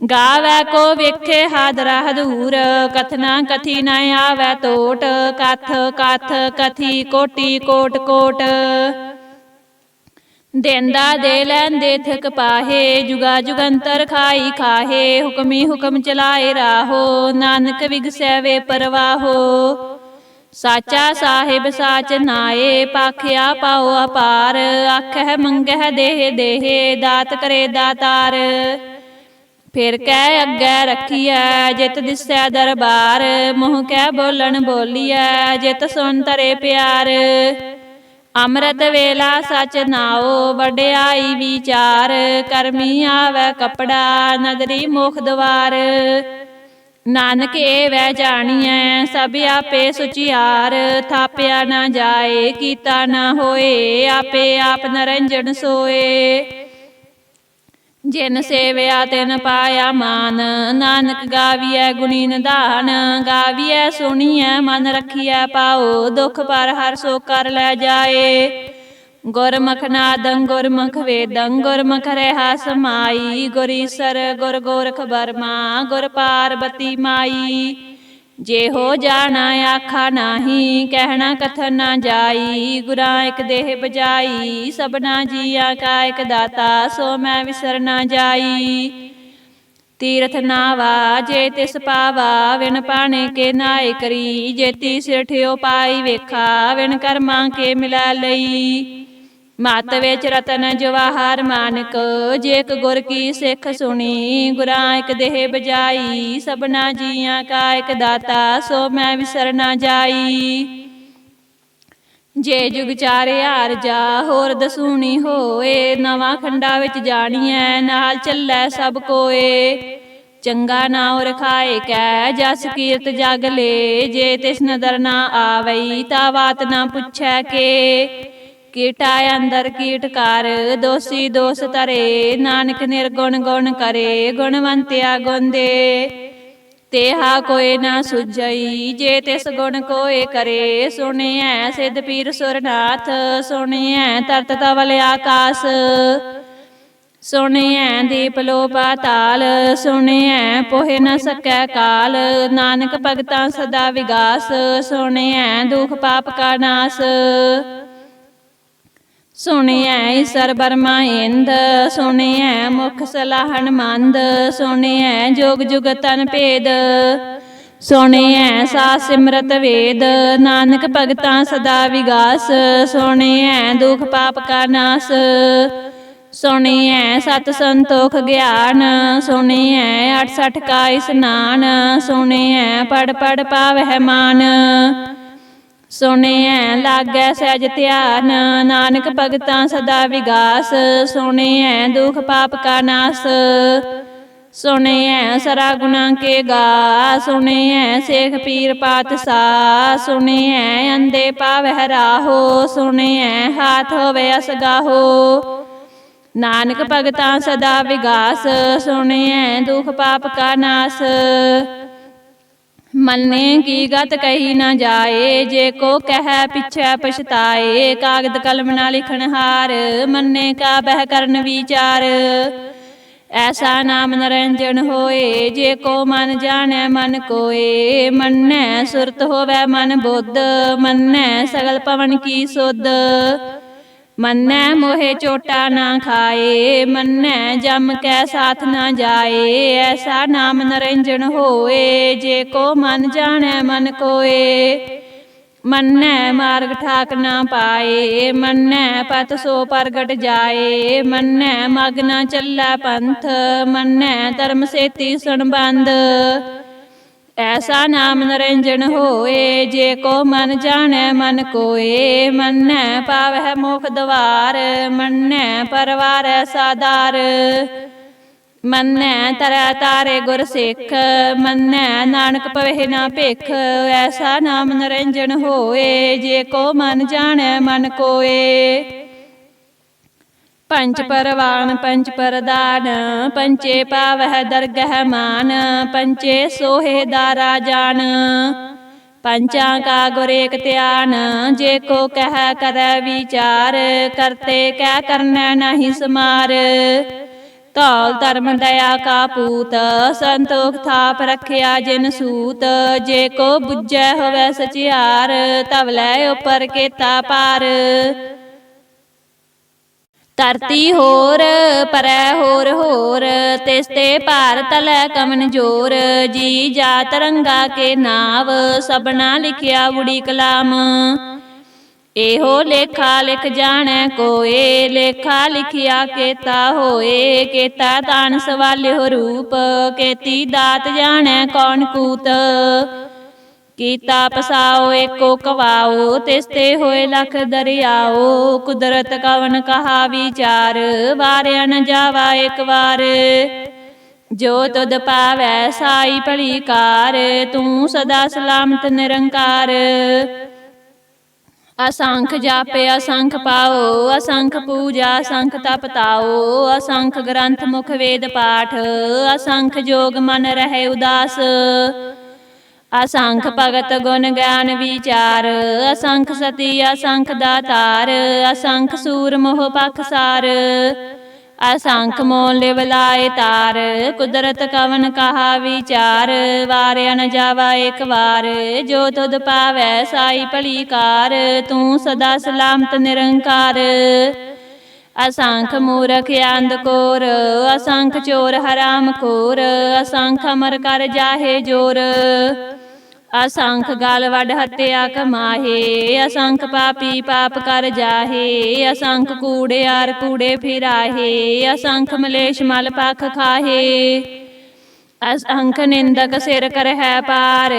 ਗਾਵੈ ਕੋ ਵੇਖੇ ਹਾਦਰਾ ਹਦੂਰ, ਕਥਨਾ ਕਥੀ ਨ ਆਵੈ ਤੋਟ, ਕਥ ਕਥ ਕਥੀ ਕੋਟੀ ਕੋਟ ਕੋਟ। ਦੇਂਦਾ ਦੇ ਲੈਂਦੇ ਥਕ ਪਾਹੇ, ਜੁਗਾ ਜੁਗੰਤਰ ਖਾਈ ਖਾਹੇ, ਹੁਕਮੀ ਹੁਕਮ ਚਲਾਏ ਰਾਹੋ, ਨਾਨਕ ਵਿਗਸੈ ਵੇ ਪਰਵਾਹੋ। ਸਾਚਾ ਸਾਹਿਬ ਸਾਚ ਨਾਏ, ਪਾਖਿਆ ਪਾਉ ਅਪਾਰ, ਆਖਹਿ ਮੰਗਹਿ ਦੇਹ ਦੇਹ, ਦਾਤ ਕਰੇ ਦਾਤਾਰ। ਫਿਰ ਕਹਿ ਅੱਗੇ ਰੱਖੀਐ ਜਿਤ ਦਿਸੈ ਦਰਬਾਰ ਮੂੰਹ ਕਹਿ ਬੋਲਣ ਬੋਲੀਐ ਜਿਤ ਸੁਣ ਤਰੇ ਪਿਆਰ। ਅੰਮ੍ਰਿਤ ਵੇਲਾ ਸਚ ਨਾਓ ਵਡਿਆਈ ਵਿਚਾਰ ਕਰਮੀ ਆਵੈ ਕਪੜਾ ਨਦਰੀ ਮੁਖ ਦਵਾਰ। ਨਾਨਕ ਏ ਵੈ ਜਾਣੀਐ ਸਭ ਆਪੇ ਸੁਚਿਆਰ ਥਾਪਿਆ ਨਾ ਜਾਏ ਕੀਤਾ ਨਾ ਹੋਏ ਆਪੇ ਆਪ ਨਰੰਜਨ ਸੋਏ। ਜਿਨ ਸੇਵਿਆ ਤਿਨ ਪਾਇਆ ਮਾਨ, ਨਾਨਕ ਗਾਵੀਐ ਗੁਣੀ ਨਿਧਾਨ ਗਾਵੀਐ ਸੁਣੀਐ ਮਨ ਰਖੀਐ ਪਾਓ, ਦੁਖ ਪਰ ਹਰ ਸੋ ਕਰ ਲੈ ਜਾਏ। ਗੁਰਮੁਖ ਨਾਦੰ ਗੁਰਮੁਖ ਵੇਦੰ, ਗੁਰਮੁਖ ਰਹਾ ਸਮਾਈ, ਗੁਰ ਈਸਰ ਗੁਰ ਗੋਰਖ ਬਰਮਾ ਗੁਰ ਪਾਰਬਤੀ ਮਾਈ। ਜੇ ਹੋ ਜਾਣਾ ਆਖਾ ਨਾਹੀ, ਕਹਿਣਾ ਕਥਨ ਨਾ ਜਾਈ, ਗੁਰਾਂ ਇੱਕ ਦੇਹ ਬਜਾਈ ਸਭਨਾ ਜੀਆ ਕਾ ਇੱਕ ਦਾਤਾ, ਸੋ ਮੈਂ ਵਿਸਰ ਨਾ ਜਾਈ। ਤੀਰਥ ਨਾਵਾ, ਜੇ ਤਿਸ ਪਾਵਾ, ਵਿਣ ਪਾਣੇ ਕੇ ਨਾਏ ਕਰੀ, ਜੇਤੀ ਸਿਰ ਠਿਓ ਪਾਈ ਵੇਖਾ, ਵਿਣ ਕਰਮਾਂ ਕੇ ਮਿਲਾ ਲਈ। ਮਤ ਵਿੱਚ ਰਤਨ ਜਵਾਹਰ ਮਾਨਕ ਜੇ ਇੱਕ ਗੁਰ ਕੀ ਸਿੱਖ ਸੁਣੀ ਗੁਰਾਂ ਇੱਕ ਦੇਹ ਬਜਾਈ ਸਭਨਾ ਜੀਆਂ ਕਾ ਇੱਕ ਦਾਤਾ ਸੋ ਮੈਂ ਵਿਸਰ ਨਾ ਜਾਈ। ਜੇ ਜੁਗ ਚਾਰੇ ਹਾਰ ਜਾ ਹੋਰ ਦਸੂਣੀ ਹੋਏ। ਨਵਾਂ ਖੰਡਾ ਵਿੱਚ ਜਾਣੀਐ ਨਾਲ ਚੱਲੈ ਸਭ ਕੋਏ। ਚੰਗਾ ਨਾਉ ਰਖਾਏ ਕੈ ਜਸ ਕੀਰਤ ਜਗ ਲੇ। ਜੇ ਤਿਸ ਨਦਰ ਨਾ ਆਵਈ ਤਾ ਬਾਤ ਨਾ ਪੁੱਛੈ ਕੇ। ਕੀਟਾ ਅੰਦਰ ਕੀਟ ਕਰ, ਦੋਸੀ ਦੋਸ ਤਰੇ ਨਾਨਕ ਨਿਰਗੁਣ ਗੁਣ ਕਰੇ, ਗੁਣਵੰਤਿਆ ਗੁਣ ਦੇ ਤੇਹਾ ਕੋਏ ਨਾ ਸੁਝਈ, ਜੇ ਤਿਸ ਗੁਣ ਕੋਏ ਕਰੇ, ਸੁਣਿਐ ਸਿਧ ਪੀਰ ਸੁਰਨਾਥ, ਸੁਣਿਐ ਤਰਤ ਤਵਲ ਆਕਾਸ। ਸੁਣਿਐ ਦੀਪ ਲੋ ਪਾਤਾਲ ਸੁਣਿਐ ਪੋਹਿ ਨ ਸਕੈ ਕਾਲ, ਨਾਨਕ ਭਗਤਾਂ ਸਦਾ ਵਿਗਾਸ, ਸੁਣਿਐ ਦੁਖ ਪਾਪ ਕਾ ਨਾਸ। ਸੁਣਿਐ ਈਸਰ ਬਰਮਾ ਇੰਦ, ਸੁਣਿਐ ਮੁਖ ਸਲਾਹਣ ਮੰਦ, ਸੁਣਿਐ ਜੋਗ ਜੁਗ ਤਨ ਭੇਦ, ਸੁਣਿਐ ਸਾ ਸਿਮਰਤ ਵੇਦ, ਨਾਨਕ ਭਗਤਾਂ ਸਦਾ ਵਿਗਾਸ, ਸੁਣਿਐ ਦੁਖ ਪਾਪ ਕਾ ਨਾਸ, ਸੁਣਿਐ ਸਤ ਸੰਤੋਖ ਗਿਆਨ, ਸੁਣਿਐ 68 ਕਾ ਇਸਨਾਨ, ਸੁਣਿਐ ਪੜ ਪੜ ਪਾਵਹਿ ਮਾਨ ਸੁਣਿਐ ਲਾਗੈ ਸਹਿਜ ਧਿਆਨ, ਨਾਨਕ ਭਗਤਾਂ ਸਦਾ ਵਿਗਾਸ ਸੁਣਿਐ ਦੁਖ ਪਾਪ ਕਾ ਨਾਸ ਸੁਣਿਐ ਸਰਾ ਗੁਣਾ ਕੇ ਗਾ ਸੁਣਿਐ ਸੇਖ ਪੀਰ ਪਾਤਸ਼ਾਹ ਸੁਣਿਐ ਅੰਦੇ ਪਾਵਹਿ ਰਾਹੋ ਸੁਣਿਐ ਹਾਥ ਹੋਵੇ ਅਸਗਾਹੋ ਨਾਨਕ ਭਗਤਾਂ ਸਦਾ ਵਿਗਾਸ ਸੁਣਿਐ ਦੁਖ ਪਾਪ ਕਾ ਨਾਸ ਮੰਨੇ ਕੀ ਗਤ ਕਹੀ ਨਾ ਜਾਏ, ਜੇ ਕੋ ਕਹੈ ਪਿਛੈ ਪਛਤਾਏ, ਕਾਗਦ ਕਲਮ ਨਾਲ ਲਿਖਣਹਾਰ ਮੰਨੇ ਕਾ ਬਹਿ ਕਰਨ ਵਿਚਾਰ। ਐਸਾ ਨਾਮ ਨਰੰਜਨ ਹੋਏ, ਜੇ ਕੋ ਮਨ ਜਾਣੈ ਮਨ ਕੋਏ, ਮੰਨੈ ਸੁਰਤ ਹੋਵੇ ਮਨ ਬੁੱਧ, ਮੰਨੈ ਸਗਲ ਪਵਨ ਕੀ ਸੁਧ। ਮੰਨੈ ਮੋਹਿ ਚੋਟਾ ਨਾ ਖਾਏ, ਮੰਨੈ ਜਮ ਕੈ ਸਾਥ ਨਾ ਜਾਏ, ਐਸਾ ਨਾਮ ਨਰੰਜਨ ਹੋਏ, ਜੇ ਕੋ ਮਨ ਜਾਣੈ ਮਨ ਕੋਏ। ਮੰਨੈ ਮਾਰਗ ਠਾਕ ਨਾ ਪਾਏ, ਮੰਨੈ ਪਤ ਸੋ ਪ੍ਰਗਟ ਜਾਏ, ਮੰਨੈ ਮਗ ਨਾ ਚੱਲੈ ਪੰਥ, ਮੰਨੈ ਧਰਮ ਸੇਤੀ ਸੁਣ ਐਸਾ ਨਾਮ ਨਰੰਜਨ ਹੋਏ, ਜੇ ਕੋ ਮਨ ਜਾਣੈ, ਮਨ ਕੋਏ, ਮੰਨੈ ਪਾਵਹਿ ਮੁਖ ਦਵਾਰ, ਮੰਨੈ ਪਰਵਾਰੈ ਸਾਦਾਰ। ਮੰਨੈ ਤਰੈ ਤਾਰੇ ਗੁਰ ਸਿੱਖ, ਮੰਨੈ ਨਾਨਕ ਪਵਹਿ ਨਾ ਭਿਖ, ਐਸਾ ਨਾਮ ਨਰੰਜਨ ਹੋਏ, ਜੇ ਕੋ ਮਨ ਜਾਣੈ, ਮਨ ਕੋਏ। ਪੰਚ ਪਰਵਾਨ ਪੰਚ ਪਰਦਾਨ ਪੰਚੇ ਪਾਵਹਿ ਦਰਗਹਿ ਮਾਨ ਪੰਚੇ ਸੋਹੇ ਦਾਰਾ ਜਾਨ ਪੰਚਾਂ ਕਾ ਗੁਰ ਧਿਆਨ, ਜੇ ਕੋ ਕਹਿ ਕਰੈ ਵਿਚਾਰ, ਕਰਤੇ ਕਹਿ ਕਰਨਾ ਨਹੀਂ ਸਮਾਰ। ਧੌਲ ਧਰਮ ਦਇਆ ਕਾ ਪੂਤ, ਸੰਤੋਖ ਥਾਪ ਰਖਿਆ ਜਿਨ ਸੂਤ। ਜੇ ਕੋ ਬੁੱਝੈ ਹੋਵੇ ਸਚਿਆਰ, ਤਵ ਲੈ ਉਪਰ ਕੇਤਾ ਪਾਰ। ਧਰਤੀ ਹੋਰ, ਪਰੈ ਹੋਰ ਹੋਰ, ਤਿਸ ਤੇ ਭਾਰ ਤਲੈ ਕਮਨ ਜੋਰ। ਜੀ ਜਾਤ ਰੰਗਾ ਕੇ ਨਾਵ ਸਬਨਾ ਲਿਖਿਆ ਬੁੜੀ ਕਲਾਮ। ਇਹੋ ਲੇਖਾ ਲਿਖ ਜਾਣੈ ਕੋਏ, ਲੇਖਾ ਲਿਖਿਆ ਕੇਤਾ ਹੋਏ। ਕੇਤਾ ਤਾਨ ਸਵਾਲਿਓ ਰੂਪ, ਕੇਤੀ ਦਾਤ ਜਾਣੈ ਕੌਣ ਕੂਤ। ਕੀਤਾ ਪਸਾਓ, ਏਕੋ ਕਵਾਓ ਤਿਸ ਤੇ ਹੋਏ ਲਖ ਦਰਿਆਓ, ਕੁਦਰਤ ਕਵਨ ਕਹਾ ਵਿਚਾਰ, ਵਾਰਿਆ ਨ ਜਾਵਾ ਇੱਕ ਵਾਰ। ਜੋ ਤੁਧ ਪਾਵੈ ਸਾਈ ਭਲੀ ਕਾਰ, ਤੂੰ ਸਦਾ ਸਲਾਮਤ ਨਿਰੰਕਾਰ। ਅਸੰਖ ਜਾਪੇ, ਅਸੰਖ ਪਾਓ, ਅਸੰਖ ਪੂਜਾ, ਅਸੰਖ ਤਪ ਤਾਓ, ਅਸੰਖ ਗ੍ਰੰਥ ਮੁਖ ਵੇਦ ਪਾਠ, ਅਸੰਖ ਜੋਗ ਮਨ ਰਹੇ ਉਦਾਸ। ਅਸੰਖ ਭਗਤ ਗੁਣ ਗਿਆਨ ਵਿਚਾਰ, ਅਸੰਖ ਸਤੀ, ਅਸੰਖ ਦਾਤਾਰ, ਅਸੰਖ ਸੂਰ ਮੋਹ ਪਖਸਾਰ ਅਸੰਖ ਮੋਲ ਲਿਵ ਤਾਰ, ਕੁਦਰਤ ਕਵਨ ਕਹਾ ਵਿਚਾਰ। ਵਾਰਿਆ ਨ ਜਾਵਾ ਇੱਕ ਵਾਰ, ਜੋ ਤੁਧ ਪਾਵੈ ਸਾਈ ਭਲੀ ਕਾਰ ਤੂੰ ਸਦਾ ਸਲਾਮਤ ਨਿਰੰਕਾਰ। ਅਸੰਖ ਮੂਰਖ ਅੰਧ ਅਸੰਖ ਚੋਰ ਹਰਾਮ ਖੋਰ ਅਸੰਖ ਅਮਰ ਕਰ ਜਾਹੇ ਜੋਰ। ਅਸੰਖ ਗਾਲ ਵੱਡ ਹੱਤਿਆ ਕਮਾਹੇ, ਅਸੰਖ ਪਾਪੀ ਪਾਪ ਕਰ ਜਾਹੇ, ਅਸੰਖ ਕੂੜਿਆਰ ਕੂੜੇ ਫਿਰਾਹੇ, ਅਸੰਖ ਮਲੇਸ਼ ਮਲ ਪਖ ਖਾਹੇ। ਅਸੰਖ ਨਿੰਦਕ ਸਿਰ ਕਰਹਿ ਪਾਰ,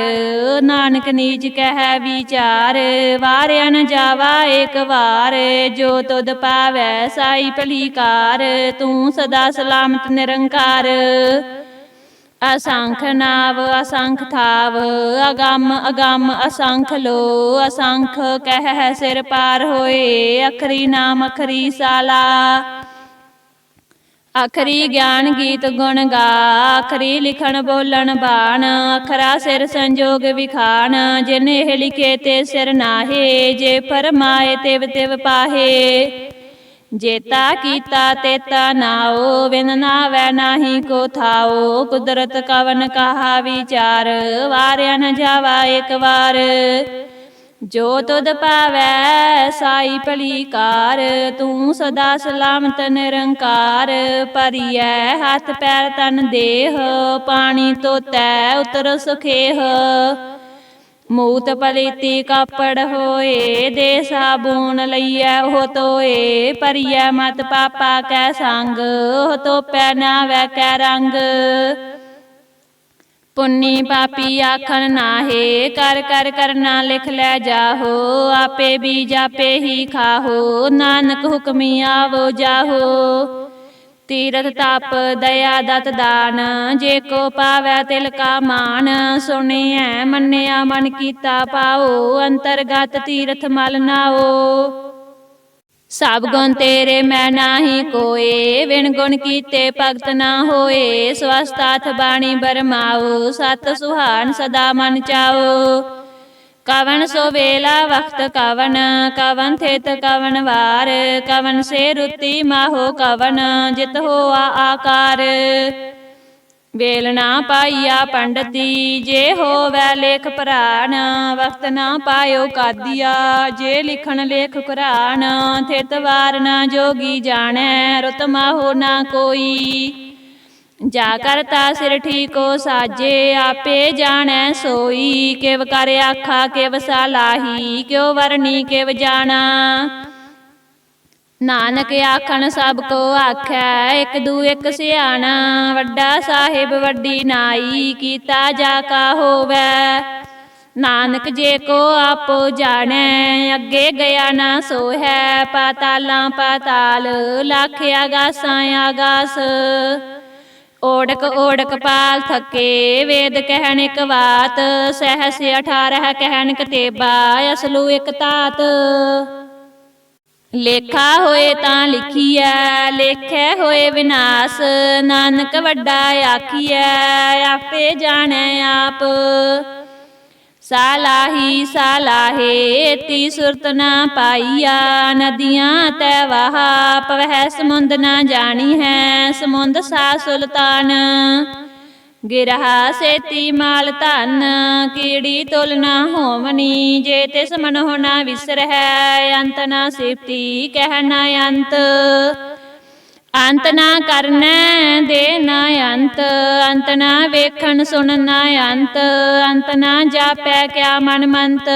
ਨਾਨਕ ਨੀਚ ਕਹਿ ਵਿਚਾਰ, ਵਾਰਿਆ ਨ ਜਾਵਾ ਏਕ ਵਾਰ, ਜੋ ਤੁਧ ਪਾਵੈ ਸਾਈ ਭਲੀਕਾਰ, ਤੂੰ ਸਦਾ ਸਲਾਮਤ ਨਿਰੰਕਾਰ। ਅਸੰਖ ਨਾਵ ਅਸੰਖ ਥਾਵ, ਅਗੰਮ ਅਗੰਮ ਅਸੰਖ ਲੋ ਅਸੰਖ ਕਹਿ ਸਿਰ ਪਾਰ ਹੋਏ, ਅਖਰੀ ਨਾਮ ਅਖਰੀ ਸਾਲਾ। ਆਖਰੀ ਗਿਆਨ ਗੀਤ ਗੁਣ ਗਾ, ਆਖਰੀ ਲਿਖਣ ਬੋਲਣ ਬਾਣ ਅਖਰਾ ਸਿਰ ਸੰਜੋਗ ਵਿਖਾਣ, ਜਿਨ ਇਹ ਲਿਖੇ ਤੇ ਸਿਰ ਨਾਹੇ, ਜੇ ਫਰਮਾਏ ਤਿਵ ਤਿਵ ਪਾਹੇ। ਜੇਤਾ ਕੀਤਾ ਤੇਤਾ ਨਾਓ ਵਿਨ ਨਾਵੈ ਨਾਹੀ ਕੋ ਥਾਓ, ਕੁਦਰਤ ਕਵਨ ਕਹਾ ਵਿਚਾਰ, ਵਾਰਿਆ ਨ ਜਾਵਾ ਇੱਕ ਵਾਰ। ਜੋ ਤੁਧ ਪਾਵੈ ਸਾਈ ਭਲੀ ਕਾਰ ਤੂੰ ਸਦਾ ਸਲਾਮਤ ਨਿਰੰਕਾਰ ਪਰਿਐ ਹੱਥ ਪੈਰ ਤਨ ਦੇਹ, ਪਾਣੀ ਤੋਤੈ ਉਤਰ ਸੁਖੇਹ। ਮੂਤ ਪਲੀਤੀ ਕਾਪੜ ਹੋਏ, ਦੇ ਸਾਬੂਨ ਲਈਐ ਉਹ ਤੋਏ ਪਰਿਐ ਮਤ ਪਾਪਾ ਕੈ ਸੰਗ, ਉਹ ਤੋਪੈ ਨਾ ਵੈ ਕੈ ਰੰਗ। ਪੁੰਨੀ ਪਾਪੀ ਆਖਣ ਨਾਹੇ, ਕਰ ਕਰ ਕਰਨਾ ਲਿਖ ਲੈ ਜਾਹੋ, ਆਪੇ ਬੀਜ ਆਪੇ ਹੀ ਖਾਹੋ, ਨਾਨਕ ਹੁਕਮੀ ਆਵੋ ਜਾਹੋ। ਤੀਰਥ ਤਪ, ਦਇਆ ਦਤ ਦਾਨ, ਜੇ ਕੋ ਪਾਵੈ ਤਿਲ ਕਾ ਮਾਨ, ਸੁਣਿਐ, ਮੰਨਿਆ ਮਨ ਕੀਤਾ ਪਾਓ, ਅੰਤਰਗਤ ਤੀਰਥ ਮਲ ਨਾਓ। ਸਭ ਗੁਣ ਤੇਰੇ ਮੈਂ ਨਾਹੀ ਕੋਏ ਵਿਣ ਗੁਣ ਕੀਤੇ ਭਗਤ ਨਾ ਹੋਏ। ਸਵਸਤਾਥ ਬਾਣੀ ਬਰਮਾਓ ਸਤ ਸੁਹਾਨ ਸਦਾ ਮਨ ਚਾਓ ਕਵਨ ਸੋ ਵੇਲਾ ਵਖਤ ਕਵਨ ਕਵਨ ਥੇਤ ਕਵਨ ਵਾਰ। ਕਵਨ ਸੇ ਰੁਤੀ ਮਾਹੋ ਕਵਨ, ਜਿਤ ਹੋਆ ਆਕਾਰ। ਵੇਲ ਨਾ ਪਾਈਆ ਪੰਡਤੀ, ਜੇ ਹੋਵੈ ਲੇਖ ਪ੍ਰਾਨ ਵਕਤ ਨਾ ਪਾਇਓ ਕਾਦੀਆ, ਜੇ ਲਿਖਣ ਲੇਖ ਕੁਰਾਨ, ਥਿਤ ਵਾਰ ਨਾ ਜੋਗੀ ਜਾਣੈ, ਰੁਤ ਮਾਹੋ ਨਾ ਕੋਈ। ਜਾ ਕਰਤਾ ਸਿਰ ਠੀਕੋ ਸਾਜੇ, ਆਪੇ ਜਾਣੈ ਸੋਈ, ਕਿਵ ਕਰ ਆਖਾ ਕਿਵ ਸਾਲਾਹੀ ਕਿਉ ਵਰਨੀ ਕਿਵ ਜਾਣਾ। ਨਾਨਕ ਆਖਣ ਸਭ ਕੋ ਆਖੈ, ਇੱਕ ਦੂ ਇੱਕ ਸਿਆਣਾ, ਵੱਡਾ ਸਾਹਿਬ ਵੱਡੀ ਨਾਈ, ਕੀਤਾ ਜਾ ਕਾ ਹੋਵੇ। ਨਾਨਕ ਜੇ ਕੋ ਆਪੋ ਜਾਣੈ, ਅੱਗੇ ਗਿਆ ਨਾ ਸੋ ਹੈ ਪਾਤਾਲਾਂ ਪਾਤਾਲ, ਲੱਖ ਆਗਾਸਾਂ ਆਗਾਸ। ਓੜਕ ਓੜਕ ਪਾਲ ਥਕੇ, ਵੇਦ ਕਹਿਣ ਇੱਕ ਬਾਤ, ਸਹਸ 18 ਕਹਿਣ ਕਤੇਬਾ ਅਸਲੂ ਇੱਕ ਤਾਤ। ਲੇਖਾ ਹੋਏ ਤਾਂ ਲਿਖੀਐ, ਲੇਖੈ ਹੋਏ ਵਿਨਾਸ਼। ਨਾਨਕ ਵੱਡਾ ਆਖੀਐ, ਆਪੇ ਜਾਣੈ ਆਪ। ਸਾਲਾਹੀ ਸਾਲਾਹੇ ਤੀ ਸੁਰਤ ਨਾ ਪਾਈਆ। ਨਦੀਆਂ ਤੈ ਵਹਾ ਪਵਹਿ ਸਮੁੰਦ ਨਾ ਜਾਣੀ ਹੈ ਸਮੁੰਦ ਸਾ ਸੁਲਤਾਨ। ਗਿਰਹਾ ਸੇਤੀ ਮਾਲ ਧਨ, ਕੀੜੀ ਤੁਲ ਨਾ ਹੋਵਨੀ, ਜੇ ਤਿਸ ਮਨ ਹੋਣਾ ਵਿਸਰਹਿ, ਅੰਤ ਨਾ ਸਿਫਤੀ ਕਹਿ ਨਾ ਅੰਤ। ਅੰਤ ਨਾ ਕਰਨੈ, ਦੇ ਨਾ ਅੰਤ। ਅੰਤ ਨਾ ਵੇਖਣ ਸੁਣ ਨਾ ਅੰਤ। ਅੰਤ ਨਾ ਜਾਪੈ ਕਿਆ ਮਨ ਮੰਤ।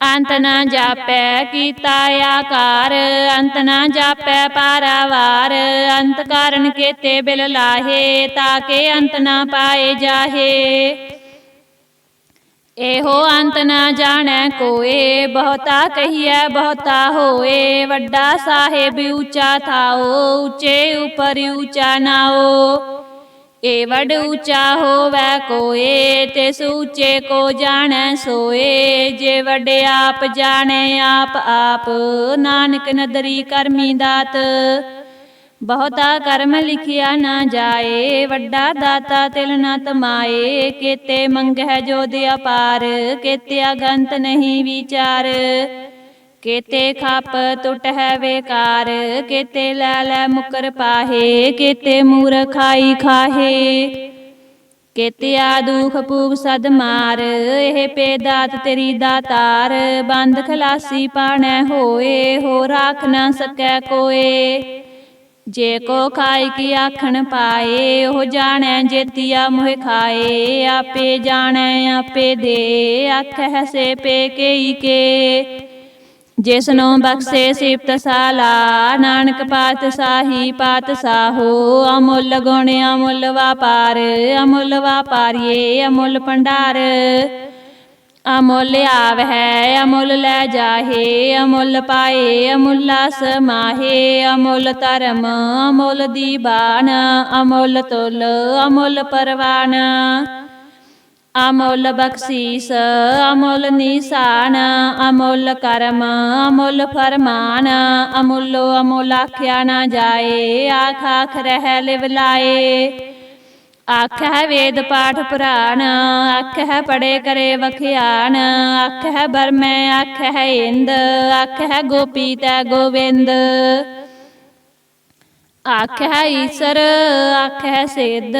ਅੰਤ ਨਾ ਜਾਪੈ ਕੀਤਾ ਆਕਾਰ, ਅੰਤ ਨਾ ਜਾਪੈ ਪਾਰਾਵਾਰ। ਅੰਤ ਕਾਰਨ ਕੇਤੇ ਬਿਲ ਲਾਹੇ ਤਾਕੇ ਅੰਤ ਨਾ ਪਾਏ ਜਾਹੇ। ਇਹੋ ਅੰਤ ਨਾ ਜਾਣੈ ਕੋਏ, ਬਹੁਤਾ ਕਹੀਐ ਬਹੁਤਾ ਹੋਏ। ਵੱਡਾ ਸਾਹਿਬ ਉੱਚਾ ਥਾਓ, ਉੱਚੇ ਉਪਰ ਉੱਚਾ ਨਾਓ। ਏ ਵਡ ਉੱਚਾ ਹੋਵੈ ਕੋਏ ਤਿਸ ਉੱਚੇ ਕੋ ਜਾਣੈ ਸੋਏ। ਜੇ ਵਡ ਆਪ ਜਾਣੈ, ਆਪ ਆਪ ਨਾਨਕ ਨਦਰੀ ਕਰਮੀ ਦਾਤ। ਬਹੁਤਾ ਕਰਮ ਲਿਖਿਆ ਨਾ ਜਾਏ, ਵੱਡਾ ਦਾਤਾ ਤਿਲ ਨਾ ਤਮਾਏ। ਕੀਤੇ ਮੰਗਹਿ ਜੋ ਦੇ ਅਪਾਰ ਕੀਤੇ ਅਗੰਤ ਨਹੀਂ ਵਿਚਾਰ। ਕੀਤੇ ਖਪ ਟੁੱਟ ਹੈ ਵੇਕਾਰ, ਕੀਤੇ ਲੈ ਲੈ ਮੁਕਰ ਪਾਹੇ, ਕੀਤੇ ਮੂਰਖਾਈ ਖਾਹੇ। ਕੀਤਿਆ ਦੁਖ ਪੂਗ ਸਦ ਮਾਰ, ਇਹ ਪੇ ਤੇਰੀ ਦਾਤਾਰ, ਬੰਦ ਖਲਾਸੀ ਪਾਣੈ ਹੋਏ ਹੋ ਰਾਖ ਨਾ ਸਕੈ ਕੋਏ। ਜੇ ਕੋ ਖਾਈ ਕੀ ਆਖਣ ਪਾਏ, ਉਹ ਜਾਣੈ ਜੇਤੀਆ ਮੋਹਿ ਖਾਏ। ਆਪੇ ਜਾਣੈ, ਆਪੇ ਦੇ ਆਖੈ ਸੇ ਪੇ ਕੇਈ ਕੇ। ਜਿਸਨੋ ਬਖਸ਼ੇ ਸਿਫਤ ਸਾਲਾ, ਨਾਨਕ ਪਾਤ ਸਾਹੀ ਪਾਤ ਸਾਹੋ, ਅਮੁੱਲ ਗੁਣ ਅਮੁੱਲ ਵਾਪਾਰ, ਅਮੁੱਲ ਵਾਪਾਰੀਏ ਅਮੁੱਲ ਭੰਡਾਰ। ਅਮੁੱਲ ਆਵਹਿ, ਅਮੁੱਲ ਲੈ ਜਾਹੇ, ਅਮੁੱਲ ਪਾਏ, ਅਮੁੱਲਾ ਸਮਾਹੇ ਅਮੁੱਲ ਧਰਮ, ਅਮੁੱਲ ਦੀਬਾਨ, ਅਮੁੱਲ ਤੁਲ, ਅਮੁੱਲ ਪਰਵਾਨ। ਅਮੁੱਲ ਬਖਸ਼ੀਸ, ਅਮੁੱਲ ਨਿਸ਼ਾਨ, ਅਮੁੱਲ ਕਰਮ, ਅਮੁੱਲ ਫਰਮਾਨ, ਅਮੁੱਲੋ ਅਮੁੱਲ ਆਖਿਆ ਨਾ ਜਾਏ, ਆਖ ਆਖ ਰਹਿ ਲਿਵ ਲਾਏ। ਹੈ ਵੇਦ ਪਾਠ ਪੁਰਾਣ ਆਖੈ ਪੜੇ ਕਰੇ ਵਖਿਆਨ ਆਖੈ ਬਰਮੈ ਆਖੈ ਇੰਦ ਆਖੈ ਗੋਪੀ ਤੈ ਗੋਵਿੰਦ। ਆਖੈ ਈਸਰ ਆਖੈ ਸਿੱਧ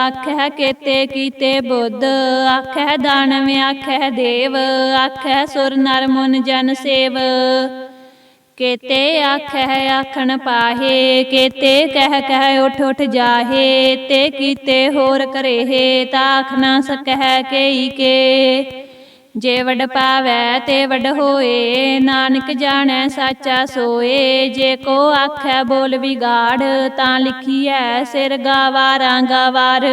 ਆਖੈ ਕੇਤੇ ਕੀਤੇ ਬੁੱਧ ਆਖੈ ਦਾਨਵ ਆਖੈ ਦੇਵ ਆਖੈ ਸੁਰ ਨਰ ਮੁਨ ਜਨ ਸੇਵ। ਕੇਤੇ ਆਖੈ ਆਖਣ ਪਾਹੇ ਕੇਤੇ ਕਹਿ ਕਹਿ ਉਠ ਉਠ ਜਾਹੇ ਤੇ ਕੀਤੇ ਹੋਰ ਕਰੇਹੇ ਤਾਖ ਨਾ ਸਕਹਿ ਕੇਈ ਕੇ। ਜੇ ਵਡ ਪਾਵੈ ਤੇ ਵਡ ਹੋਏ, ਨਾਨਕ ਜਾਣੈ ਸਾਚਾ ਸੋਏ। ਜੇ ਕੋ ਆਖੈ ਬੋਲ ਵਿਗਾੜ, ਤਾਂ ਲਿਖੀਐ ਸਿਰ ਗਾਵਾਰਾਂ ਗਾਵਾਰ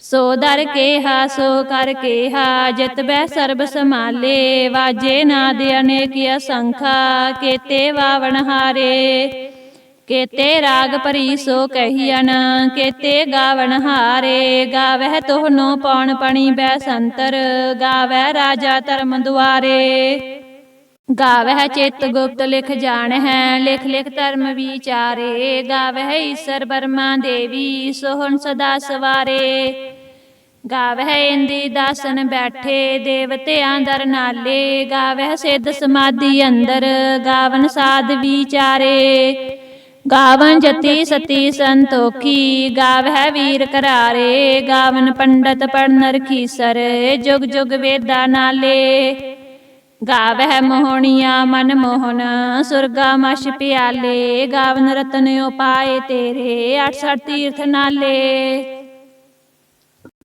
ਸੋ ਦਰ ਕੇਹਾ, ਸੋ ਕਰ ਕੇਹਾ, ਜਿਤ ਬੈ ਸਰਬ ਸਮਾਲੇ ਵਾਜੇ ਨਾਦ ਅਨੇਕ ਅਸੰਖਾ, ਕੇਤੇ ਵਾਵਣ ਹਾਰੇ। ਕੇਤੇ ਰਾਗ ਭਰੀ ਸੋ ਕਹੀਅਨ ਕੇਤੇ ਗਾਵਣ ਹਾਰੇ, ਗਾਵਹਿ ਤੋਹਨੋ ਪੌਣ ਪਣੀ ਬੈ ਸੰਤਰ, ਗਾਵਹਿ ਰਾਜਾ ਧਰਮ ਦੁਆਰੇ। ਗਾਵਹਿ ਚਿਤ ਗੁਪਤ ਲਿਖ ਜਾਣ ਹੈ ਲਿਖ ਲਿਖ ਧਰਮ ਵਿਚਾਰੇ, ਗਾਵਹਿ ਈਸ਼ਰ ਬਰਮਾ ਦੇਵੀ, ਸੋਹਣ ਸਦਾ ਸਵਾਰੇ। ਗਾਵਹਿ ਇੰਦੀ ਦਾਸਨ ਬੈਠੇ, ਦੇਵਤਿਆਂ ਦਰ ਨਾਲੇ, ਗਾਵਹਿ ਸਿੱਧ ਸਮਾਧੀ ਅੰਦਰ, ਗਾਵਨ ਸਾਧ ਵਿਚਾਰੇ। ਗਾਵਨ ਜਤੀ ਸਤੀ ਸੰਤੋਖੀ, ਗਾਵਹਿ ਵੀਰ ਕਰਾਰੇ ਗਾਵਨ ਪੰਡਤ ਪੜਨ ਰਖੀਸਰ ਜੁਗ ਜੁਗ ਵੇਦਾ ਨਾਲੇ। ਗਾਵਹਿ ਮੋਹਣੀਆ ਮਨ ਮੋਹਨ, ਸੁਰਗਾ ਮਛ ਪਿਆਲੇ, ਗਾਵਨ ਰਤਨ ਉਪਾਏ ਤੇਰੇ 68 ਤੀਰਥ ਨਾਲੇ।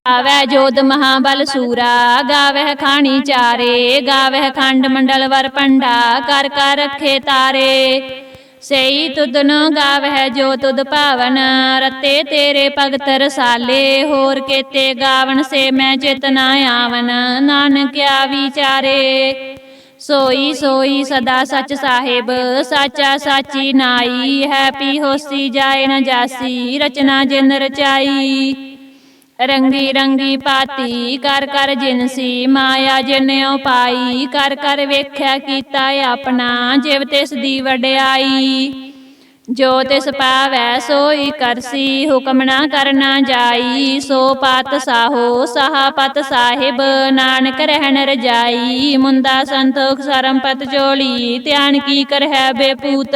ਗਾਵਹਿ ਜੋਤ ਮਹਾਬਲ ਸੂਰਾ, ਗਾਵਹਿ ਖਾਣੀ ਚਾਰੇ, ਗਾਵਹਿ ਖੰਡ ਮੰਡਲ ਵਰ ਪੰਡਾ, ਕਰ ਕਰ ਰਖੇ ਤਾਰੇ। ਸਈ ਤੁਧਨ ਗਾਵਹਿ ਜੋ ਤੁਧ ਭਾਵਨ, ਰਤੇ ਤੇਰੇ ਭਗਤ ਰਸਾਲੇ, ਹੋਰ ਕੇਤੇ ਗਾਵਨ ਸੇ ਮੈਂ ਚੇਤਨਾ ਆਵਨ ਨਾਨਕਿਆ ਵਿਚਾਰੇ ਸੋਈ ਸੋਈ ਸਦਾ ਸਚ ਸਾਹਿਬ, ਸਾਚਾ ਸਾਚੀ ਨਾਈ, ਹੈ ਪੀ ਹੋਸੀ ਜਾਏ ਨ ਜਾਸੀ, ਰਚਨਾ ਜਿਨ ਰਚਾਈ। ਰੰਗੀ ਰੰਗੀ ਪਾਤੀ ਕਰ ਕਰ ਜਿਨਸੀ ਮਾਇਆ ਜਿਨਿਉ ਪਾਈ ਕਰ ਕਰ ਵੇਖਿਆ ਕੀਤਾ ਆਪਣਾ, ਜਿਵ ਤਿਸ ਦੀ ਵਡਿਆਈ। ਜੋ ਤਿਸ ਪਾਵੈ ਸੋਈ ਕਰਸੀ ਹੁਕਮ ਨਾ ਕਰਨਾ ਜਾਈ। ਸੋ ਪਤ ਸਾਹੋ, ਸਾਹਾ ਪਤ ਸਾਹਿਬ, ਨਾਨਕ ਰਹਿਣ ਰਜਾਈ। ਮੁੰਦਾ ਸੰਤੋਖ ਸਰਮ ਪਤ ਚੋਲੀ ਧਿਆਨ ਕੀ ਕਰਹਿ ਬੇਪੂਤ।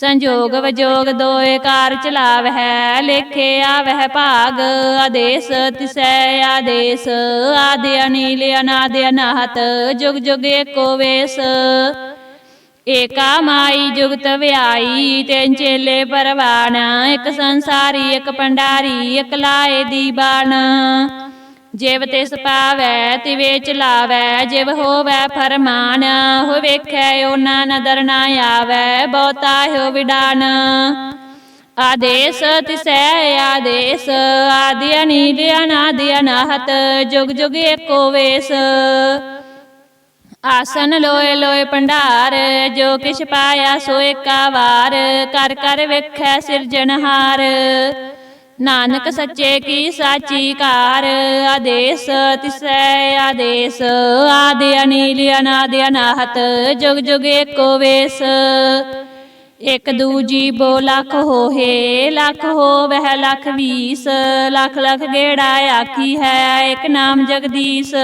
ਸੰਜੋਗ ਵਿਜੋਗ ਦੋਏ ਕਾਰ ਚਲਾਵਹਿ, ਲੇਖੇ ਆਵਹਿ ਭਾਗ, ਆਦੇਸ ਤਿਸੈ, ਆਦੇਸ, ਆਦਿ ਅਨੀਲ, ਅਨਾਦ ਅਨਾਹਤ, ਜੁਗ ਜੁਗ ਏਕੋ ਵੇਸ। ਏਕਾ ਮਾਈ ਜੁਗਤ ਵਿਆਈ, ਤਿੰਨ ਚੇਲੇ ਪਰਵਾਨ, ਇੱਕ ਸੰਸਾਰੀ, ਇੱਕ ਪੰਡਾਰੀ, ਇਕ ਲਾਏ ਦੀ ਬਾਣ। ਜਿਵ ਤਿਸ ਪਾਵੈ, ਤਿਵੇ ਚਲਾਵੈ, ਜਿਵ ਹੋਵੈ ਫਰਮਾਨ, ਹੋ ਵੇਖੈ ਓਨਾ ਨਦਰ ਨਾ ਆਵੈ, ਬਹੁਤਾ ਹੋ ਵਿਡਾਨ। ਆਦੇਸ ਤਿਸੈ, ਆਦੇਸ ਆਦਿ ਅਨੀਲ ਅਨਾਦਿ ਅਨਾਹਤ ਜੁਗ ਜੁਗ ਏਕੋ ਵੇਸ। ਆਸਨ ਲੋਏ ਲੋਏ ਭੰਡਾਰ, ਜੋ ਕਿਛ ਪਾਇਆ ਸੋ ਏਕਾ ਵਾਰ, ਕਰ ਕਰ ਵੇਖੈ ਸਿਰਜਣਹਾਰ। ਨਾਨਕ ਸੱਚੇ ਕੀ ਸਾਚੀ ਕਾਰ ਆਦੇਸ ਤਿਸੈ, ਆਦੇਸ। ਆਦਿ ਅਨੀਲ, ਅਨਾਦ ਅਨਾਹਤ, ਜੁਗ ਜੁਗ ਏਕੋ ਵੇਸ। ਇਕ ਦੂਜੀ ਬੋ ਲੱਖ ਹੋਏ ਲੱਖ ਹੋਵਹਿ, ਲੱਖ ਵੀਸ। ਲੱਖ ਲੱਖ ਗੇੜਾ ਆਖੀ ਹੈ, ਇਕ ਨਾਮ ਜਗਦੀਸ਼।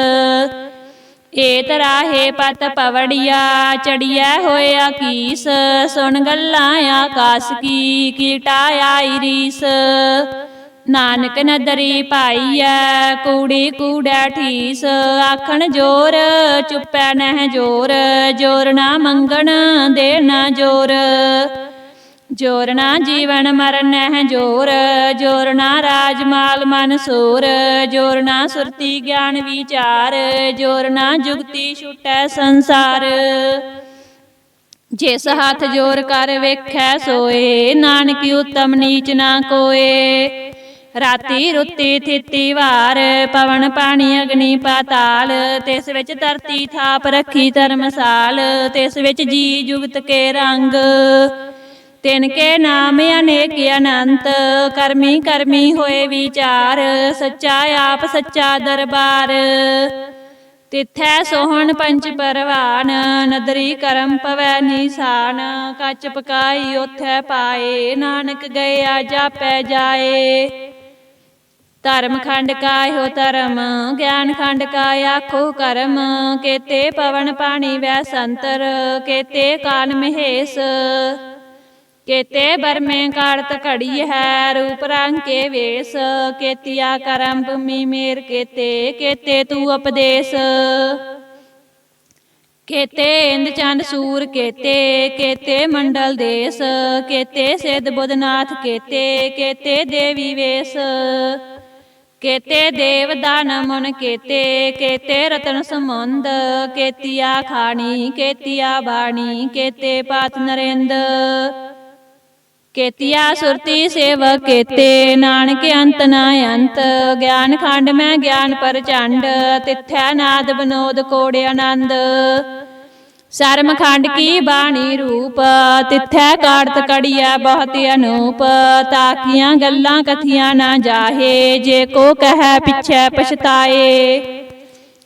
ਏਤ ਰਾਹੇ ਪਤ ਪਵੜੀਆ ਚੜੀਐ ਹੋਇਆ ਕੀਸ, ਸੁਣ ਗੱਲਾਂ ਆਕਾਸ ਕੀ ਕੀਟਾ ਆਈ ਰੀਸ ਨਾਨਕ ਨਦਰੀ ਪਾਈਐ, ਕੂੜੀ ਕੂੜੈ ਠੀਸ। ਆਖਣ ਜੋਰ, ਚੁੱਪੈ ਨਹਿ ਜੋਰ ਜੋਰ ਨਾ ਮੰਗਣ ਦੇ ਨਾ ਜੋਰ। ਜੋਰ ਨਾ ਜੀਵਨ ਮਰਨ ਹੈ ਜੋਰ ਜੋਰ ਨਾ ਰਾਜ ਮਾਲ ਮਨ ਸੂਰ, ਜੋਰ ਨਾ ਸੁਰਤੀ ਗਿਆਨ ਵਿਚਾਰ, ਜੋਰ ਨਾ ਜੁਗਤੀ ਛੁਟੈ ਸੰਸਾਰ। ਜਿਸ ਹੱਥ ਜੋਰ ਕਰ ਵੇਖੈ ਸੋਏ, ਨਾਨਕ ਉਤਮ ਨੀਚ ਨਾ ਕੋਏ। ਰਾਤੀ ਰੁੱਤੀ ਥਿੱਤੀ ਵਾਰ, ਪਵਨ ਪਾਣੀ ਅਗਨੀ ਪਾਤਾਲ, ਤਿਸ ਵਿੱਚ ਧਰਤੀ ਥਾਪ ਰੱਖੀ ਧਰਮਸਾਲ, ਤਿਸ ਵਿੱਚ ਜੀ ਜੁਗਤ ਕੇ ਰੰਗ। ਤਿਨ ਕੇ ਨਾਮ ਅਨੇਕ ਅਨੰਤ, ਕਰਮੀ ਕਰਮੀ ਹੋਏ ਵਿਚਾਰ, ਸੱਚਾ ਆਪ ਸੱਚਾ ਦਰਬਾਰ। ਤਿਥੈ ਸੋਹਣ ਪੰਚ ਪਰਵਾਨ, ਨਦਰੀ ਕਰਮ ਪਵੈ ਨੀਸਾਨ, ਕੱਚ ਪਕਾਈ ਉਥੈ ਪਾਏ, ਨਾਨਕ ਗਿਆ ਜਾਪੈ ਜਾਏ। ਧਰਮ ਖੰਡ ਕਾਇਓ ਧਰਮ, ਗਿਆਨ ਖੰਡ ਕਾ ਆਖੋ ਕਰਮ, ਕੇਤੇ ਪਵਨ ਪਾਣੀ ਵੈ ਸੰਤਰ, ਕੇਤੇ ਕਾਲ ਮਹੇਸ਼। ਕੇਤੇ ਬਰਮੇ ਕਾੜਤ ਘੜੀ ਹੈ, ਰੂਪ ਰੰਗ ਕੇ ਵੇਸ, ਕੇਤਿਆ ਕਰਮ ਭੂਮੀ ਮੇਰ ਕੇਤੇ ਕੇਤੇ ਤੂ ਉਪਦੇਸ਼। ਕੇਤੇ ਇੰਦ ਚੰਦ ਸੂਰ ਕੇਤੇ ਕੇਤੇ ਮੰਡਲ ਦੇਸ, ਕੇਤੇ ਸਿੱਧ ਬੁੱਧਨਾਥ ਕੇਤੇ ਕੇਤੇ ਦੇਵੀ ਵੇਸ। ਕੇਤੇ ਦੇਵ ਦਾਨ ਮਨ ਕੇਤੇ ਕੇਤੇ ਰਤਨ ਸਮੁੰਦ ਕੇਤੀਆ ਖਾਣੀ, ਕੇਤੀਆ ਬਾਣੀ, ਕੇਤੇ ਪਾਤ ਨਰਿੰਦ। ਕੇਤੀਆ ਸੁਰਤੀ ਸੇਵ ਕੇਤੇ। ਨਾਨਕ ਅੰਤ ਨਾ ਅੰਤ ਗਿਆਨ ਖੰਡ ਮੈਂ ਗਿਆਨ ਪ੍ਰਚੰਡ। ਤਿਥੈ ਨਾਦ ਬਨੋਦ ਕੋੜ ਆਨੰਦ। ਸਰਮ ਖੰਡ ਕੀ ਬਾਣੀ ਰੂਪ। ਤਿਥੈ ਕਾੜਤ ਕੜੀਐ ਬਹੁਤ ਅਨੂਪ। ਤਾਕੀਆਂ ਗੱਲਾਂ ਕਥੀਆਂ ਨਾ ਜਾਹੇ। ਜੇ ਕੋ ਕਹੈ ਪਿਛੈ ਪਛਤਾਏ।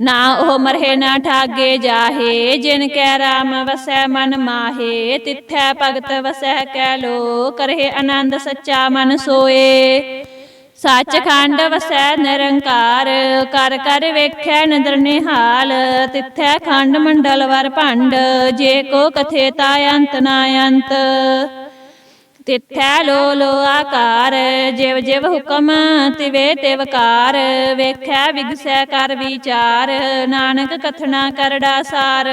ਨਾ ਉਹ ਮਰਹਿ ਨਾ ਠਾਗੇ ਜਾਹੇ, ਜਿਨ ਕੈ ਰਾਮ ਵਸੈ ਮਨ ਮਾਹੇ, ਤਿੱਥੈ ਭਗਤ ਵਸੈ ਕੈ ਲੋ ਕਰਹਿ ਆਨੰਦ ਸੱਚਾ ਮਨ ਸੋਏ। ਸੱਚਖੰਡ ਵਸੈ ਨਿਰੰਕਾਰ, ਕਰ ਕਰ ਵੇਖੈ ਨਦਰ ਨਿਹਾਲ, ਤਿੱਥੈ ਖੰਡ ਮੰਡਲ ਵਰ ਭੰਡ, ਜੇ ਕੋ ਕਥੇ ਤਾ ਅੰਤ ਨਾ ਅੰਤ। ਤਿਥੈ ਲੋ ਲੋ ਆਕਾਰ, ਜਿਵ ਜਿਵ ਹੁਕਮ, ਤਿਵੇ ਤਿਵਕਾਰ ਵੇਖੈ ਵਿਗਸੈ ਕਰ ਵਿਚਾਰ, ਨਾਨਕ ਕਥਨਾ ਕਰੜਾ ਸਾਰ।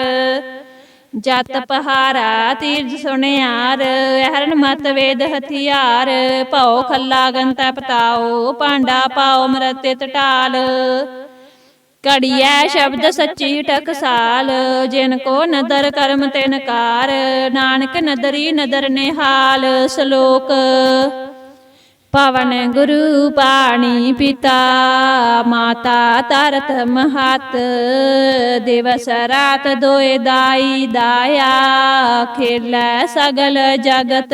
ਜਤ ਪਹਾਰਾ ਤੀਰਜ ਸੁਣਿਆਰ ਹਰਨ ਮਤ ਵੇਦ ਹਥਿਆਰ, ਭਉ ਖੱਲਾ ਗੰਤੈ ਪਤਾਓ ਪਾਂਡਾ ਪਾਓ ਮਰਤੇ ਟਟਾਲ ਕੜੀਐ ਸ਼ਬਦ ਸੱਚੀ ਟਕਸਾਲ ਜਿਨ ਕੋ ਨਦਰ ਕਰਮ ਤਿਨ ਕਾਰ ਨਾਨਕ ਨਦਰੀ ਨਦਰ ਨਿਹਾਲ ਸ਼ਲੋਕ। ਪਵਨ ਗੁਰੂ ਪਾਣੀ ਪਿਤਾ ਮਾਤਾ ਤਰਤ ਮਹਤ। ਦਿਵਸ ਰਾਤ ਦੋਏ ਦਾਈ ਦਾਇਆ ਖੇਲੈ ਸਗਲ ਜਗਤ।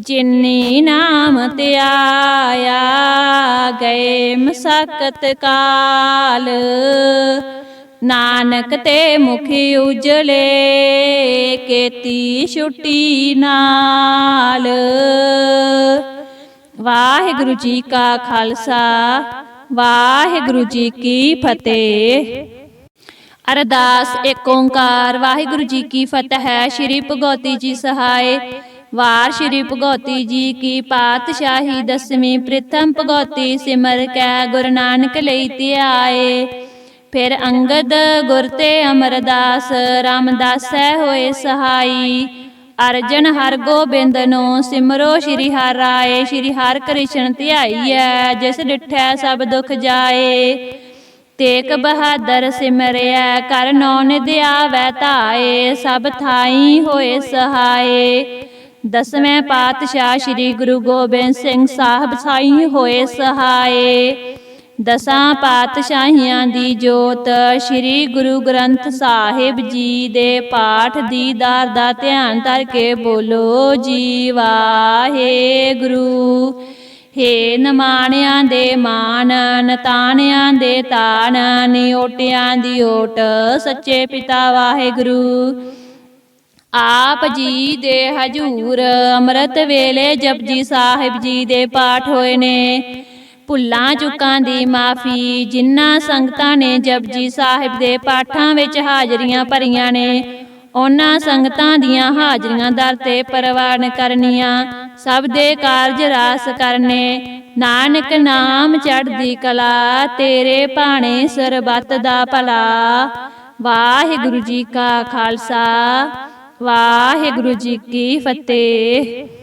ਜਿਨੀ ਨਾਮ ਤੇ ਗਏ ਮਸਕਤ ਕਾਲ। ਨਾਨਕ ਤੇ ਮੁਖ ਉਜਲੇ, ਕੇਤੀ ਛੁੱਟੀ ਨਾਲ। ਵਾਹਿਗੁਰੂ ਜੀ ਕਾ ਖਾਲਸਾ, ਵਾਹਿਗੁਰੂ ਜੀ ਕੀ ਫਤਿਹ। ਅਰਦਾਸ ਏਕ ਓੰਕਾਰ, ਵਾਹਿਗੁਰੂ ਜੀ ਕੀ ਫਤਿਹ। ਹੈ ਸ਼੍ਰੀ ਭਗਵਤੀ ਜੀ ਸਹਾਇ ਵਾਰ ਸ਼੍ਰੀ ਭਗਵਤੀ ਜੀ ਕੀ ਪਾਤਸ਼ਾਹੀ ਦਸਵੀਂ ਪ੍ਰਥਮ ਭਗਵਤੀ ਸਿਮਰ ਕੈ ਗੁਰੂ ਨਾਨਕ ਲਈ ਧਿਆਏ। ਫਿਰ ਅੰਗਦ ਗੁਰ ਤੇ ਅਮਰਦਾਸ, ਰਾਮਦਾਸੈ ਹੋਏ ਸਹਾਈ। ਅਰਜਨ ਹਰ ਗੋਬਿੰਦ ਨੂੰ ਸਿਮਰੋ ਸ਼੍ਰੀ ਹਰਿ ਰਾਏ ਸ਼੍ਰੀ ਹਰਿ ਕ੍ਰਿਸ਼ਨ ਧਿਆਈਐ, ਜਿਸ ਡਿਠੈ ਸਭ ਦੁਖ ਜਾਏ। ਤੇਕ ਬਹਾਦਰ ਸਿਮਰਿਆ ਕਰ ਨੌ ਨਿਧਿ ਵੈ ਧਾਏ, ਸਭ ਥਾਈ ਹੋਏ ਸਹਾਏ। ਦਸਵੇਂ ਪਾਤਸ਼ਾਹ ਸ੍ਰੀ ਗੁਰੂ ਗੋਬਿੰਦ ਸਿੰਘ ਸਾਹਿਬ ਸਾਈ ਹੋਏ ਸਹਾਏ। ਦਸਾਂ ਪਾਤਸ਼ਾਹੀਆਂ ਦੀ ਜੋਤ ਸ੍ਰੀ ਗੁਰੂ ਗ੍ਰੰਥ ਸਾਹਿਬ ਜੀ ਦੇ ਪਾਠ ਦੀਦਾਰ ਦਾ ਧਿਆਨ ਧਰ ਕੇ ਬੋਲੋ ਜੀ ਵਾਹਿਗੁਰੂ। ਹੇ ਨਮਾਣਿਆਂ ਦੇ ਮਾਨ, ਨਤਾਣਿਆਂ ਦੇ ਤਾਣ ਨਿਓਟਿਆਂ ਦੀ ਓਟ, ਸੱਚੇ ਪਿਤਾ ਵਾਹਿਗੁਰੂ। ਆਪ ਜੀ ਦੇ ਹਜੂਰ ਅੰਮ੍ਰਿਤ ਵੇਲੇ ਜਪਜੀ ਸਾਹਿਬ ਜੀ ਦੇ ਪਾਠ ਹੋਏ ਨੇ। ਭੁੱਲਾਂ ਚੁੱਕਾਂ ਦੀ ਮਾਫੀ ਜਿਨ੍ਹਾਂ ਸੰਗਤਾਂ ਨੇ ਜਪਜੀ ਸਾਹਿਬ ਦੇ ਪਾਠਾਂ ਵਿੱਚ ਹਾਜ਼ਰੀਆਂ ਭਰੀਆਂ ਨੇ, ਉਹਨਾਂ ਸੰਗਤਾਂ ਦੀਆਂ ਹਾਜ਼ਰੀਆਂ ਦਰ ਤੇ ਪ੍ਰਵਾਨ ਕਰਨੀਆਂ, ਸਭ ਦੇ ਕਾਰਜ ਰਾਸ ਕਰਨੇ। ਨਾਨਕ ਨਾਮ ਚੜ੍ਹਦੀ ਕਲਾ, ਤੇਰੇ ਭਾਣੇ ਸਰਬੱਤ ਦਾ ਭਲਾ। ਵਾਹਿਗੁਰੂ ਜੀ ਕਾ ਖਾਲਸਾ। ਵਾਹਿਗੁਰੂ ਜੀ ਕੀ ਫਤਿਹ।